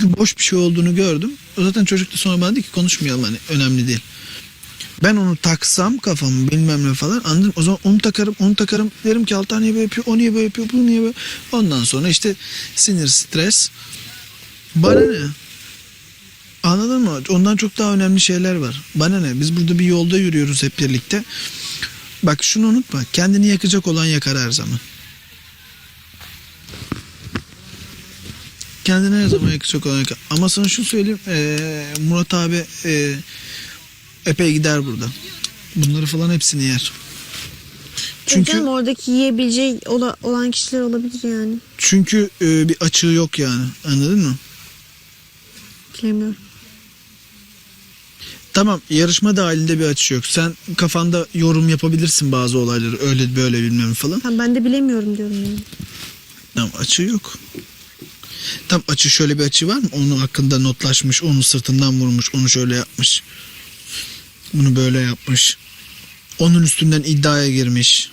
Çünkü boş bir şey olduğunu gördüm. O zaten çocuk da sonra bana dedi ki konuşmayalım hani önemli değil. Ben onu taksam kafamı bilmem ne falan anladın? O zaman onu takarım onu takarım derim ki Altan niye böyle yapıyor o niye böyle yapıyor bu niye böyle. Ondan sonra işte sinir stres. Bana ne? Anladın mı? Ondan çok daha önemli şeyler var. Bana ne? Biz burada bir yolda yürüyoruz hep birlikte. Bak şunu unutma. Kendini yakacak olan yakar her zaman. Kendine her zaman olan yakar. Ama sana şunu söyleyeyim. eee, Murat abi eee, epey gider burada. Bunları falan hepsini yer. Çünkü Çünkü oradaki yiyebileceği ola- olan kişiler olabilir yani. çünkü eee, bir açığı yok yani. Anladın mı? Bilemiyorum. Tamam yarışma dahilinde bir açı yok. Sen kafanda yorum yapabilirsin bazı olayları. Öyle böyle bilmem falan. Ben de bilemiyorum diyorum yani. Tamam açı yok. Tam açı şöyle bir açı var mı? Onun hakkında notlaşmış, onu sırtından vurmuş, onu şöyle yapmış. Bunu böyle yapmış. Onun üstünden iddiaya girmiş.